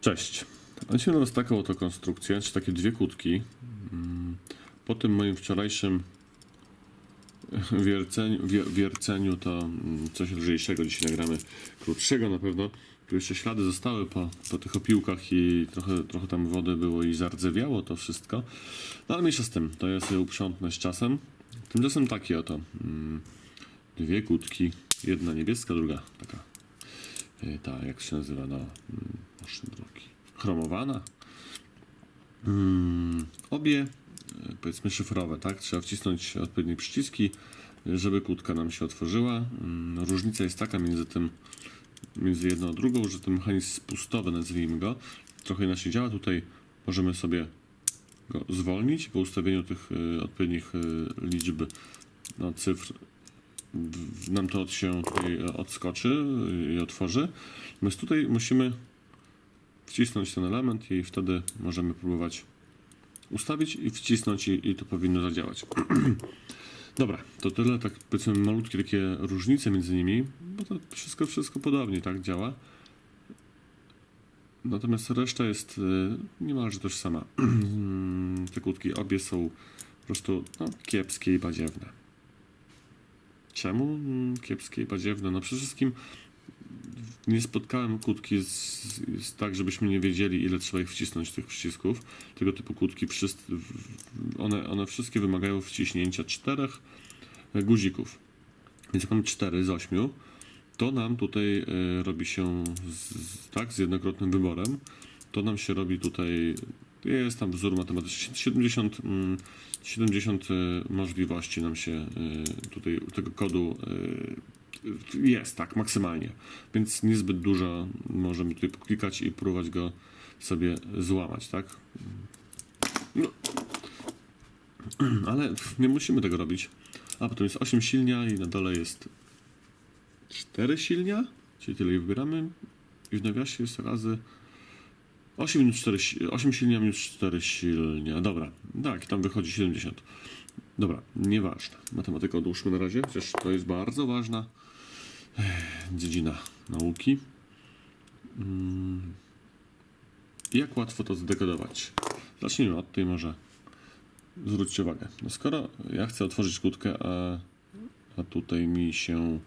Cześć. Mamy teraz taką oto konstrukcję, czy takie dwie kłódki. Mm, Po tym moim wczorajszym wierceniu, wier, wierceniu to mm, coś lżejszego. Dzisiaj nagramy krótszego na pewno. Tu jeszcze ślady zostały po, po tych opiłkach i trochę, trochę tam wody było i zardzewiało to wszystko. No ale mniejsza z tym, to ja sobie z czasem. Tymczasem takie oto mm, dwie kłódki. Jedna niebieska, druga taka y, ta, jak się nazywa, no, proszę drogi, chromowana. Mm, obie, y, powiedzmy, szyfrowe, tak? Trzeba wcisnąć odpowiednie przyciski, żeby kłódka nam się otworzyła. Mm, różnica jest taka między tym, między jedną a drugą, że ten mechanizm spustowy, nazwijmy go, trochę inaczej działa. Tutaj możemy sobie go zwolnić po ustawieniu tych y, odpowiednich y, liczb, no, cyfr nam to od się odskoczy i otworzy. Natomiast tutaj musimy wcisnąć ten element i wtedy możemy próbować ustawić i wcisnąć i, i to powinno zadziałać. Dobra, to tyle, tak powiedzmy malutkie takie różnice między nimi, bo to wszystko, wszystko podobnie tak działa. Natomiast reszta jest y, niemalże też sama. Te kłódki obie są po prostu no, kiepskie i badziewne. Czemu mm, kiepskie i badziewne? No przede wszystkim nie spotkałem kłódki z, z, tak, żebyśmy nie wiedzieli, ile trzeba ich wcisnąć tych przycisków. Tego typu kłódki, one, one wszystkie wymagają wciśnięcia czterech e, guzików. Więc jak mamy cztery z ośmiu, to nam tutaj e, robi się z, tak, z jednokrotnym wyborem. To nam się robi tutaj, jest tam wzór matematyczny, 70, mm, 70 e, możliwości nam się tutaj tego kodu jest, tak, maksymalnie. Więc niezbyt dużo możemy tutaj poklikać i próbować go sobie złamać, tak? No. Ale nie musimy tego robić. A potem jest 8 silnia i na dole jest 4 silnia, czyli tyle ich wybieramy. I w nawiasie jest razy 8 minus 4, si- 8 silnia minus 4 silnia. Dobra, tak, tam wychodzi 70. Dobra, nieważne. Matematykę odłóżmy na razie, chociaż to jest bardzo ważna dziedzina nauki. Mm. Jak łatwo to zdekodować? Zacznijmy od tej może. Zwróćcie uwagę. No skoro ja chcę otworzyć kłódkę, a, a tutaj mi się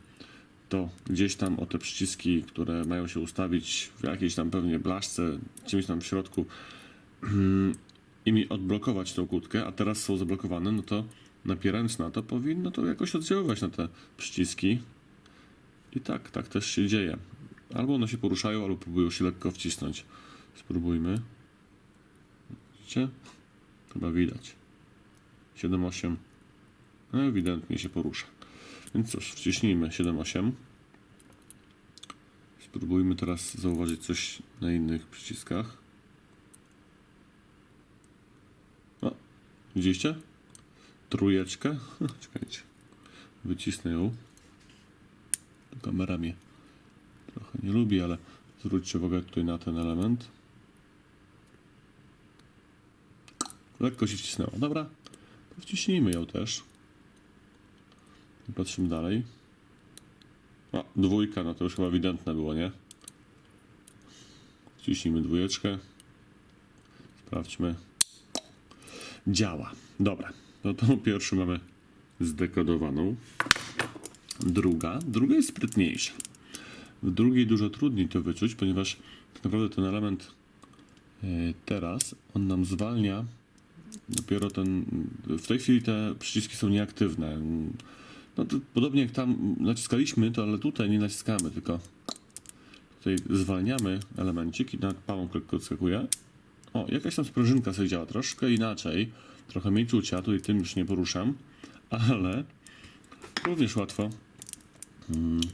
to gdzieś tam o te przyciski, które mają się ustawić w jakiejś tam pewnie blaszce, czymś tam w środku i mi odblokować tą kłódkę, a teraz są zablokowane, no to napierając na to powinno to jakoś oddziaływać na te przyciski. I tak, tak też się dzieje. Albo one się poruszają, albo próbują się lekko wcisnąć. Spróbujmy. Widzicie? Chyba widać. 7-8. No ewidentnie się porusza. Więc cóż, wciśnijmy 7-8. Spróbujmy teraz zauważyć coś na innych przyciskach. O, widzieliście? Trójeczkę. Czekajcie. Wycisnę ją. Kamera mnie trochę nie lubi, ale zwróćcie uwagę tutaj na ten element. Lekko się wcisnęła. Dobra, to wciśnijmy ją też. I patrzymy dalej. O, dwójka, no to już chyba ewidentne było, nie? Wciśnijmy dwójeczkę. Sprawdźmy. Działa. Dobra, no to pierwszą mamy zdekodowaną. Druga, druga jest sprytniejsza. W drugiej dużo trudniej to wyczuć, ponieważ tak naprawdę ten element e, teraz, on nam zwalnia dopiero ten, w tej chwili te przyciski są nieaktywne. No podobnie jak tam naciskaliśmy, to ale tutaj nie naciskamy, tylko tutaj zwalniamy elemencik i nad pałą lekko odskakuje. O, jakaś tam sprężynka sobie działa troszkę inaczej, trochę mniej czucia, tutaj tym już nie poruszam, ale również łatwo,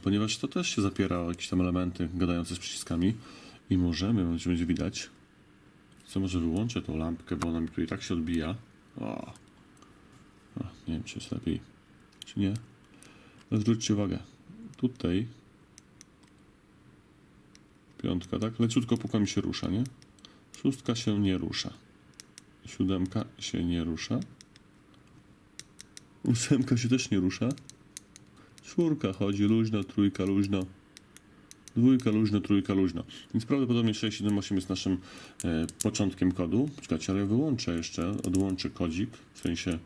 ponieważ to też się zapiera o jakieś tam elementy gadające z przyciskami i możemy, będzie widać, co może wyłączę tą lampkę, bo ona mi tutaj tak się odbija. O. O, nie wiem, czy jest lepiej, czy nie. Ale zwróćcie uwagę. Tutaj piątka, tak? Leciutko puka mi się rusza, nie? Szóstka się nie rusza. Siódemka się nie rusza. Ósemka się też nie rusza. Czwórka chodzi luźno, trójka luźno. Dwójka luźno, trójka luźno. Więc prawdopodobnie 678 jest naszym e, początkiem kodu. Czekajcie, ale ja wyłączę jeszcze, odłączę kodzik, w sensie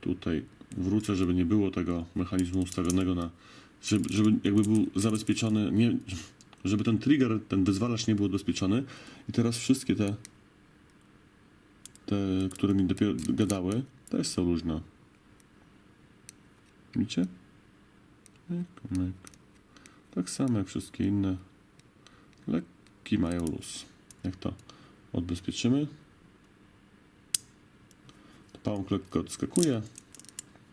tutaj wrócę, żeby nie było tego mechanizmu ustawionego na, żeby, żeby jakby był zabezpieczony, nie, żeby ten trigger, ten wyzwalacz nie był odbezpieczony i teraz wszystkie te te, które mi dopiero gadały, też są luźne. Widzicie? Tak samo jak wszystkie inne. Lekki mają luz. Jak to odbezpieczymy, to pałąk lekko odskakuje.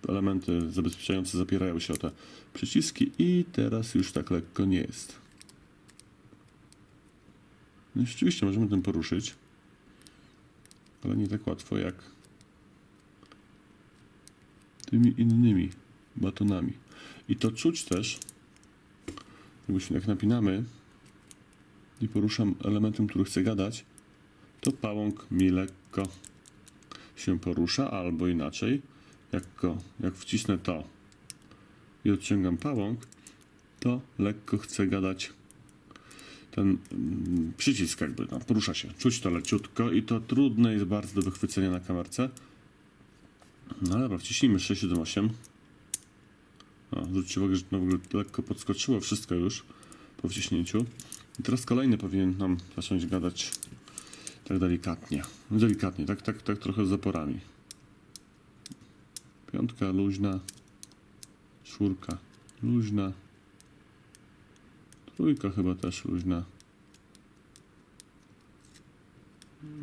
Elementy zabezpieczające zapierają się o te przyciski i teraz już tak lekko nie jest. No rzeczywiście możemy tym poruszyć, ale nie tak łatwo jak tymi innymi batonami. I to czuć też, jakbyśmy jak napinamy i poruszam elementem, który chcę gadać, to pałąk mi lekko się porusza, albo inaczej, jak, go, jak wcisnę to i odciągam pałąk, to lekko chcę gadać ten mm, przycisk jakby, no, porusza się, czuć to leciutko i to trudne jest bardzo do wychwycenia na kamerce. No dobra, wciśnijmy 678. O, zwróćcie uwagę, że to w ogóle lekko podskoczyło wszystko już po wciśnięciu. I teraz kolejny powinien nam zacząć gadać tak delikatnie. Delikatnie, tak, tak, tak trochę z zaporami. Piątka luźna, czwórka luźna, trójka chyba też luźna.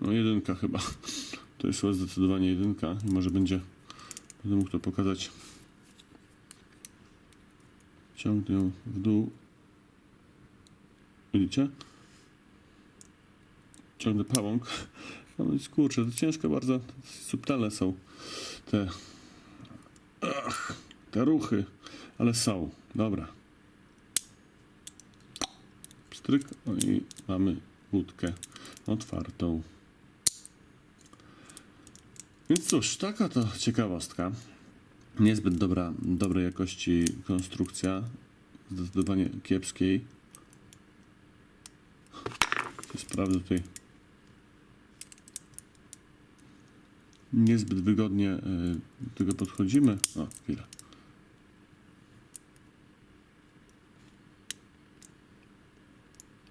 No jedynka chyba. To jest zdecydowanie jedynka i może będzie będę mógł to pokazać. Ciągnę ją w dół. Widzicie? Ciągnę pałąk. No i kurczę, to ciężko bardzo. Subtelne są te ach, te ruchy, ale są. Dobra. Stryk. No i mamy łódkę otwartą. Więc cóż, taka to ciekawostka. Niezbyt dobra, dobrej jakości konstrukcja. Zdecydowanie kiepskiej. Sprawdzę tutaj. Niezbyt wygodnie y, do tego podchodzimy. O, chwilę.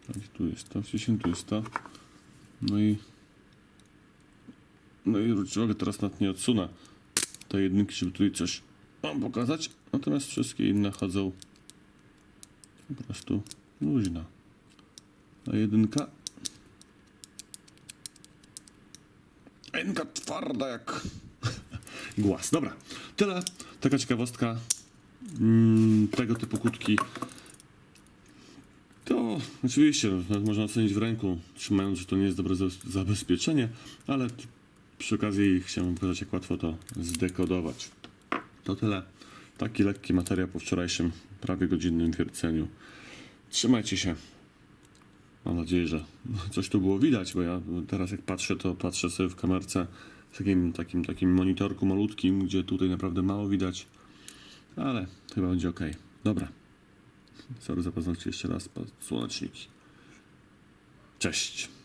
Gdzie Tu jest to, wciśnij, tu jest to. No i no i uwagę, teraz nawet nie odsunę tej jedynki, żeby tutaj coś wam pokazać. Natomiast wszystkie inne chodzą po prostu luźno. A jedynka jedynka twarda jak głaz. Dobra, tyle. Taka ciekawostka mm, tego typu kłódki. To oczywiście nawet można ocenić w ręku, trzymając, że to nie jest dobre za- zabezpieczenie, ale przy okazji chciałem pokazać, jak łatwo to zdekodować. To tyle. Taki lekki materiał po wczorajszym prawie godzinnym wierceniu. Trzymajcie się. Mam nadzieję, że coś tu było widać, bo ja teraz jak patrzę, to patrzę sobie w kamerce w takim, takim, takim monitorku malutkim, gdzie tutaj naprawdę mało widać, ale chyba będzie ok. Dobra. Sorry za paznokcie jeszcze raz, słoneczniki. Cześć.